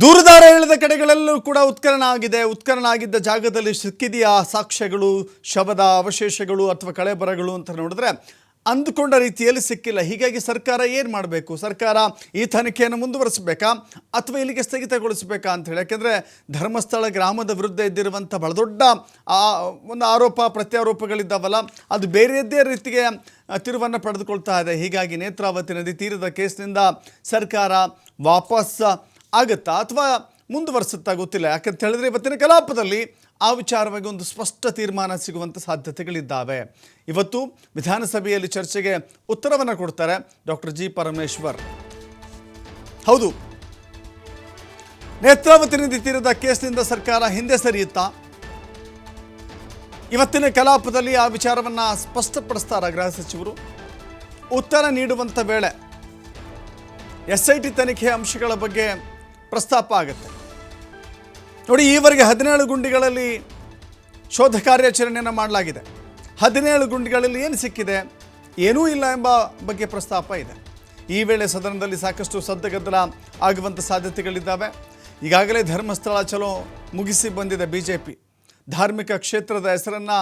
ದೂರದಾರ ಹೇಳಿದ ಕಡೆಗಳಲ್ಲೂ ಕೂಡ ಉತ್ಕರಣ ಆಗಿದೆ. ಉತ್ಖನನ ಆಗಿದ್ದ ಜಾಗದಲ್ಲಿ ಸಿಕ್ಕಿದೆಯಾ ಸಾಕ್ಷ್ಯಗಳು, ಶವದ ಅವಶೇಷಗಳು ಅಥವಾ ಕಳೆಬರಗಳು ಅಂತ ನೋಡಿದ್ರೆ ಅಂದುಕೊಂಡ ರೀತಿಯಲ್ಲಿ ಸಿಕ್ಕಿಲ್ಲ. ಹೀಗಾಗಿ ಸರ್ಕಾರ ಏನು ಮಾಡಬೇಕು? ಸರ್ಕಾರ ಈ ತನಿಖೆಯನ್ನು ಮುಂದುವರಿಸಬೇಕಾ ಅಥವಾ ಇಲ್ಲಿಗೆ ಸ್ಥಗಿತಗೊಳಿಸಬೇಕಾ ಅಂತ ಹೇಳಿ? ಯಾಕೆಂದರೆ ಧರ್ಮಸ್ಥಳ ಗ್ರಾಮದ ವಿರುದ್ಧ ಇದ್ದಿರುವಂಥ ಬಹಳ ದೊಡ್ಡ ಒಂದು ಆರೋಪ, ಪ್ರತ್ಯಾರೋಪಗಳಿದ್ದಾವಲ್ಲ, ಅದು ಬೇರೆಯದ್ದೇ ರೀತಿಗೆ ತಿರುವನ್ನು ಪಡೆದುಕೊಳ್ತಾ ಇದೆ. ಹೀಗಾಗಿ ನೇತ್ರಾವತಿ ನದಿ ತೀರದ ಕೇಸ್ನಿಂದ ಸರ್ಕಾರ ವಾಪಸ್ ಆಗುತ್ತಾ ಅಥವಾ ಮುಂದುವರೆಸುತ್ತಾ ಗೊತ್ತಿಲ್ಲ. ಯಾಕಂತ ಹೇಳಿದ್ರೆ ಇವತ್ತಿನ ಕಲಾಪದಲ್ಲಿ ಆ ವಿಚಾರವಾಗಿ ಒಂದು ಸ್ಪಷ್ಟ ತೀರ್ಮಾನ ಸಿಗುವಂಥ ಸಾಧ್ಯತೆಗಳಿದ್ದಾವೆ. ಇವತ್ತು ವಿಧಾನಸಭೆಯಲ್ಲಿ ಚರ್ಚೆಗೆ ಉತ್ತರವನ್ನು ಕೊಡ್ತಾರೆ ಡಾಕ್ಟರ್ ಜಿ ಪರಮೇಶ್ವರ್. ಹೌದು. ನೇತ್ರಾವತಿ ನದಿ ತೀರದ ಕೇಸ್ನಿಂದ ಸರ್ಕಾರ ಹಿಂದೆ ಸರಿಯುತ್ತಾ? ಇವತ್ತಿನ ಕಲಾಪದಲ್ಲಿ ಆ ವಿಚಾರವನ್ನು ಸ್ಪಷ್ಟಪಡಿಸ್ತಾರ ಗೃಹ ಸಚಿವರು? ಉತ್ತರ ನೀಡುವಂಥ ವೇಳೆ ಎಸ್ ಐ ಟಿ ತನಿಖೆ ಅಂಶಗಳ ಬಗ್ಗೆ ಪ್ರಸ್ತಾಪ ಆಗುತ್ತೆ. ನೋಡಿ, ಈವರೆಗೆ ಹದಿನೇಳು ಗುಂಡಿಗಳಲ್ಲಿ ಶೋಧ ಕಾರ್ಯಾಚರಣೆಯನ್ನು ಮಾಡಲಾಗಿದೆ. ಹದಿನೇಳು ಗುಂಡಿಗಳಲ್ಲಿ ಏನು ಸಿಕ್ಕಿದೆ? ಏನೂ ಇಲ್ಲ ಎಂಬ ಬಗ್ಗೆ ಪ್ರಸ್ತಾಪ ಇದೆ. ಈ ವೇಳೆ ಸದನದಲ್ಲಿ ಸಾಕಷ್ಟು ಸದ್ದಗದ್ದಲ ಆಗುವಂಥ ಸಾಧ್ಯತೆಗಳಿದ್ದಾವೆ. ಈಗಾಗಲೇ ಧರ್ಮಸ್ಥಳ ಚಲೋ ಮುಗಿಸಿ ಬಂದಿದೆ ಬಿ ಜೆ ಪಿ ಧಾರ್ಮಿಕ ಕ್ಷೇತ್ರದ ಹೆಸರನ್ನು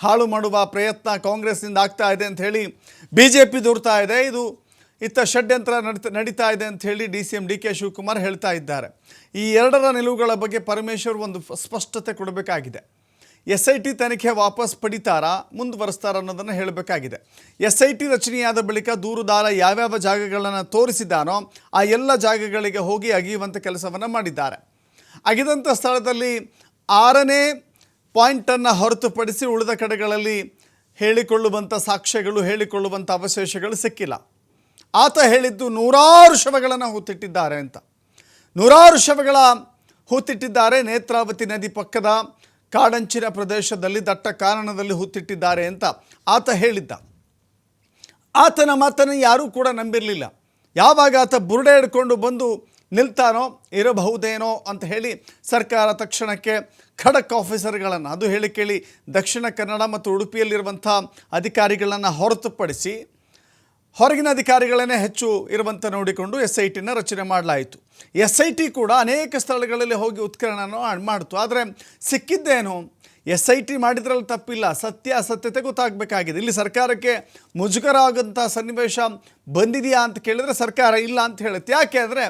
ಹಾಳು ಮಾಡುವ ಪ್ರಯತ್ನ ಕಾಂಗ್ರೆಸ್ನಿಂದ ಆಗ್ತಾ ಇದೆ ಅಂತ ಹೇಳಿ ಬಿ ಜೆ ಪಿ ದೂರ್ತಾ ಇದೆ. ಇದು ಇತ್ತ ಷಡ್ಯಂತ್ರ ನಡೀತಾ ನಡೀತಾ ಇದೆ ಅಂತ ಹೇಳಿ D C M D K Shivakumar ಹೇಳ್ತಾ ಇದ್ದಾರೆ. ಈ ಎರಡರ ನಿಲುವುಗಳ ಬಗ್ಗೆ ಪರಮೇಶ್ವರ್ ಒಂದು ಸ್ಪಷ್ಟತೆ ಕೊಡಬೇಕಾಗಿದೆ. ಎಸ್ ಐ ಟಿ ತನಿಖೆ ವಾಪಸ್ ಪಡಿತಾರಾ, ಮುಂದುವರಿಸ್ತಾರ ಅನ್ನೋದನ್ನು ಹೇಳಬೇಕಾಗಿದೆ. ಎಸ್ ಐ ಟಿ ರಚನೆಯಾದ ಬಳಿಕ ದೂರುದಾರ ಯಾವ್ಯಾವ ಜಾಗಗಳನ್ನು ತೋರಿಸಿದ್ದಾನೋ ಆ ಎಲ್ಲ ಜಾಗಗಳಿಗೆ ಹೋಗಿ ಅಗಿಯುವಂಥ ಕೆಲಸವನ್ನು ಮಾಡಿದ್ದಾರೆ. ಅಗಿದಂಥ ಸ್ಥಳದಲ್ಲಿ ಆರನೇ ಪಾಯಿಂಟನ್ನು ಹೊರತುಪಡಿಸಿ ಉಳಿದ ಕಡೆಗಳಲ್ಲಿ ಹೇಳಿಕೊಳ್ಳುವಂಥ ಸಾಕ್ಷ್ಯಗಳು ಹೇಳಿಕೊಳ್ಳುವಂಥ ಅವಶೇಷಗಳು ಸಿಕ್ಕಿಲ್ಲ. ಆತ ಹೇಳಿದ್ದು ನೂರಾರು ಶವಗಳನ್ನು ಹೂತಿಟ್ಟಿದ್ದಾರೆ ಅಂತ. ನೂರಾರು ಶವಗಳ ಹೂತಿಟ್ಟಿದ್ದಾರೆ. ನೇತ್ರಾವತಿ ನದಿ ಪಕ್ಕದ ಕಾಡಂಚಿನ ಪ್ರದೇಶದಲ್ಲಿ ದಟ್ಟ ಕಾರಣದಲ್ಲಿ ಹೂತಿಟ್ಟಿದ್ದಾರೆ ಅಂತ ಆತ ಹೇಳಿದ್ದ. ಆತನ ಮಾತನ್ನು ಯಾರೂ ಕೂಡ ನಂಬಿರಲಿಲ್ಲ. ಯಾವಾಗ ಆತ ಬುರುಡೆ ಹಿಡ್ಕೊಂಡು ಬಂದು ನಿಲ್ತಾನೋ, ಇರಬಹುದೇನೋ ಅಂತ ಹೇಳಿ ಸರ್ಕಾರ ತಕ್ಷಣಕ್ಕೆ ಖಡಕ್ ಆಫೀಸರ್ಗಳನ್ನು, ಅದು ಹೇಳಿ ಕೇಳಿ ದಕ್ಷಿಣ ಕನ್ನಡ ಮತ್ತು ಉಡುಪಿಯಲ್ಲಿರುವಂಥ ಅಧಿಕಾರಿಗಳನ್ನು ಹೊರತುಪಡಿಸಿ ಹೊರಗಿನ ಅಧಿಕಾರಿಗಳನ್ನೇ ಹೆಚ್ಚು ಇರುವಂತೆ ನೋಡಿಕೊಂಡು ಎಸ್ ಐ ಟಿನ ರಚನೆ ಮಾಡಲಾಯಿತು. ಎಸ್ ಐ ಟಿ ಕೂಡ ಅನೇಕ ಸ್ಥಳಗಳಲ್ಲಿ ಹೋಗಿ ಉತ್ಖನನ ಮಾಡಿತು. ಆದರೆ ಸಿಕ್ಕಿದ್ದೇನು? ಎಸ್ ಐ ಟಿ ಮಾಡಿದ್ರಲ್ಲಿ ತಪ್ಪಿಲ್ಲ. ಸತ್ಯ ಅಸತ್ಯತೆ ಗೊತ್ತಾಗಬೇಕಾಗಿದೆ. ಇಲ್ಲಿ ಸರ್ಕಾರಕ್ಕೆ ಮುಜುಗರ ಆಗೋಂಥ ಸನ್ನಿವೇಶ ಬಂದಿದೆಯಾ ಅಂತ ಕೇಳಿದರೆ ಸರ್ಕಾರ ಇಲ್ಲ ಅಂತ ಹೇಳುತ್ತೆ. ಯಾಕೆ ಅಂದರೆ,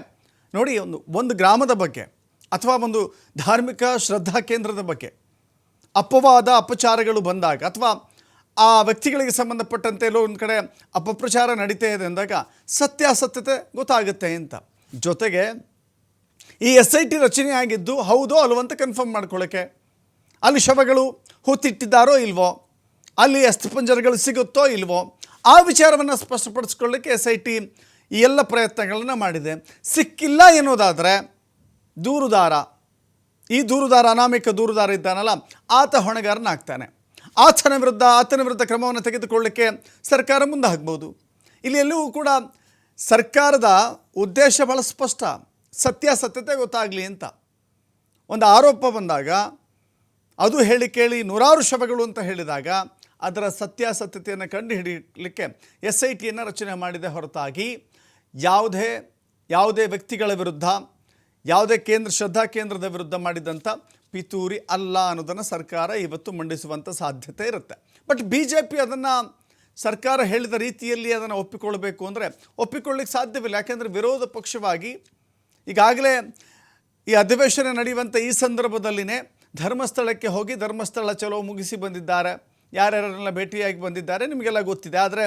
ನೋಡಿ, ಒಂದು ಒಂದು ಗ್ರಾಮದ ಬಗ್ಗೆ ಅಥವಾ ಒಂದು ಧಾರ್ಮಿಕ ಶ್ರದ್ಧಾ ಕೇಂದ್ರದ ಬಗ್ಗೆ ಅಪವಾದ ಅಪಚಾರಗಳು ಬಂದಾಗ ಅಥವಾ ಆ ವ್ಯಕ್ತಿಗಳಿಗೆ ಸಂಬಂಧಪಟ್ಟಂತೆ ಎಲ್ಲೋ ಒಂದು ಕಡೆ ಅಪಪ್ರಚಾರ ನಡೀತಾ ಇದೆ ಅಂದಾಗ ಸತ್ಯಾಸತ್ಯತೆ ಗೊತ್ತಾಗುತ್ತೆ ಅಂತ. ಜೊತೆಗೆ ಈ ಎಸ್ ಐ ಟಿ ರಚನೆ ಆಗಿದ್ದು ಹೌದೋ ಅಲ್ವಂತ ಕನ್ಫರ್ಮ್ ಮಾಡ್ಕೊಳ್ಳೋಕ್ಕೆ ಅಲ್ಲಿ ಶವಗಳು ಹೂತಿಟ್ಟಿದ್ದಾರೋ ಇಲ್ವೋ? ಅಲ್ಲಿ ಅಸ್ಥಿಪಂಜರಗಳು ಸಿಗುತ್ತೋ ಇಲ್ವೋ? ಆ ವಿಚಾರವನ್ನು ಸ್ಪಷ್ಟಪಡಿಸ್ಕೊಳ್ಳಿಕ್ಕೆ ಎಸ್ ಐ ಟಿ ಈ ಎಲ್ಲ ಪ್ರಯತ್ನಗಳನ್ನು ಮಾಡಿದೆ. ಸಿಕ್ಕಿಲ್ಲ ಎನ್ನುವುದಾದರೆ ದೂರುದಾರ. ಈ ದೂರುದಾರ ಅನಾಮಿಕ ದೂರುದಾರ ಇದ್ದಾನಲ್ಲ, ಆತ ಹೊಣೆಗಾರನಾಗ್ತಾನೆ. ಆತನ ವಿರುದ್ಧ ಆತನ ವಿರುದ್ಧ ಕ್ರಮವನ್ನು ತೆಗೆದುಕೊಳ್ಳಿಕ್ಕೆ ಸರ್ಕಾರ ಮುಂದೆ ಹಾಕ್ಬೋದು ಇಲ್ಲಿ ಎಲ್ಲವೂ ಕೂಡ ಸರ್ಕಾರದ ಉದ್ದೇಶ ಭಾಳ ಸ್ಪಷ್ಟ. ಸತ್ಯಾಸತ್ಯತೆ ಗೊತ್ತಾಗಲಿ ಅಂತ. ಒಂದು ಆರೋಪ ಬಂದಾಗ, ಅದು ಹೇಳಿ ಕೇಳಿ ನೂರಾರು ಶವಗಳು ಅಂತ ಹೇಳಿದಾಗ, ಅದರ ಸತ್ಯಾಸತ್ಯತೆಯನ್ನು ಕಂಡುಹಿಡಿಯಲಿಕ್ಕೆ ಎಸ್ ಐ ಟಿಯನ್ನು ರಚನೆ ಮಾಡಿದೆ ಹೊರತಾಗಿ, ಯಾವುದೇ ಯಾವುದೇ ವ್ಯಕ್ತಿಗಳ ವಿರುದ್ಧ, ಯಾವುದೇ ಕೇಂದ್ರ, ಶ್ರದ್ಧಾ ಕೇಂದ್ರದ ವಿರುದ್ಧ ಮಾಡಿದಂಥ ಪಿತೂರಿ ಅಲ್ಲ ಅನ್ನೋದನ್ನು ಸರ್ಕಾರ ಇವತ್ತು ಮಂಡಿಸುವಂಥ ಸಾಧ್ಯತೆ ಇರುತ್ತೆ. ಬಟ್ ಬಿ ಜೆ ಪಿ ಅದನ್ನು ಸರ್ಕಾರ ಹೇಳಿದ ರೀತಿಯಲ್ಲಿ ಅದನ್ನು ಒಪ್ಪಿಕೊಳ್ಬೇಕು ಅಂದರೆ ಒಪ್ಪಿಕೊಳ್ಳಿಕ್ಕೆ ಸಾಧ್ಯವಿಲ್ಲ. ಯಾಕೆಂದರೆ ವಿರೋಧ ಪಕ್ಷವಾಗಿ ಈಗಾಗಲೇ ಈ ಅಧಿವೇಶನ ನಡೆಯುವಂಥ ಈ ಸಂದರ್ಭದಲ್ಲಿನೇ ಧರ್ಮಸ್ಥಳಕ್ಕೆ ಹೋಗಿ ಧರ್ಮಸ್ಥಳ ಚಲೋ ಮುಗಿಸಿ ಬಂದಿದ್ದಾರೆ. ಯಾರ್ಯಾರನ್ನೆಲ್ಲ ಭೇಟಿಯಾಗಿ ಬಂದಿದ್ದಾರೆ ನಿಮಗೆಲ್ಲ ಗೊತ್ತಿದೆ. ಆದರೆ